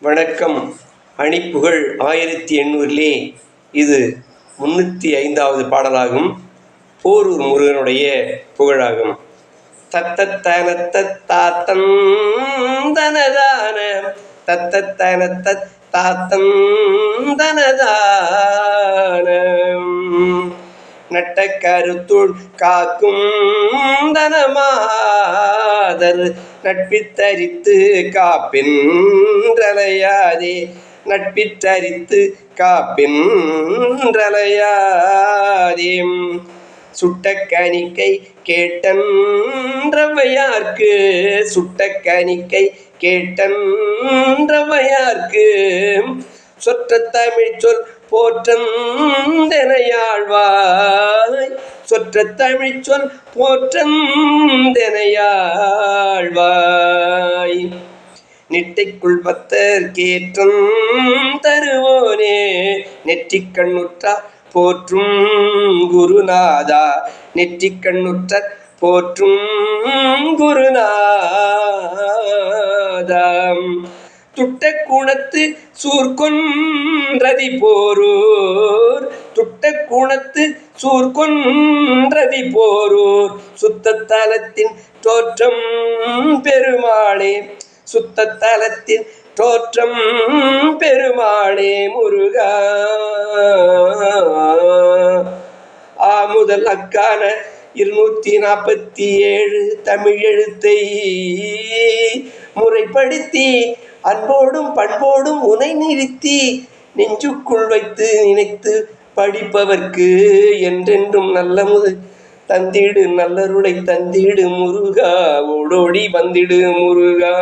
வணக்கம். அணிப்புகழ் ஆயிரத்தி எண்ணூறிலே இது முன்னூற்றி ஐந்தாவது பாடலாகும். போரூர் முருகனுடைய புகழாகும். தத்தத்தனத்தாத்தம் தனதான தத்தத்தன தத்தாத்தம் தனதான நட்ட கருத்துள் காக்கும் தனமா நாதர் நட்பித்தரித்து காப்பின்றலையாதே. நட்பித்தரித்து காப்பின்றலையாதே. சுட்ட கணிக்கை கேட்டன்றவையார்க்கு சுட்ட கணிக்கை கேட்டன்றவையார்க்கு. சொற்ற தமிழ் சொல் போற்றந்தனையாழ்வாய். சொற்ற தமிழ் சொல் செல்வாய் நெட்டைக்குள் பத்தர் கேற்றும் தருவோனே. நெற்றிக் கண்ணுற்றார் போற்றும் குருநாதா. நெற்றிக் கண்ணுற்ற போற்றும் குருநாதாம் துட்ட குணத்து சூர்கொன்றதி போரூர். துட்ட குணத்து சூர்கொன்றதி போரூர். சுத்த தலத்தின் தோற்றம் பெருமாளே. சுத்தத்தலத்தின் தோற்றம் பெருமாளே முருகா. ஆ முதல் அக்கான இருநூத்தி நாற்பத்தி ஏழு தமிழ் எழுத்தை முறைப்படுத்தி அன்போடும் பண்போடும் உனை நிறுத்தி நெஞ்சுக்குள் வைத்து நினைத்து படிப்பவர்க்கு என்றென்றும் நல்ல முது தந்திடு நல்லருளை தந்திடு முருகா ஓடோடி வந்திடு முருகா.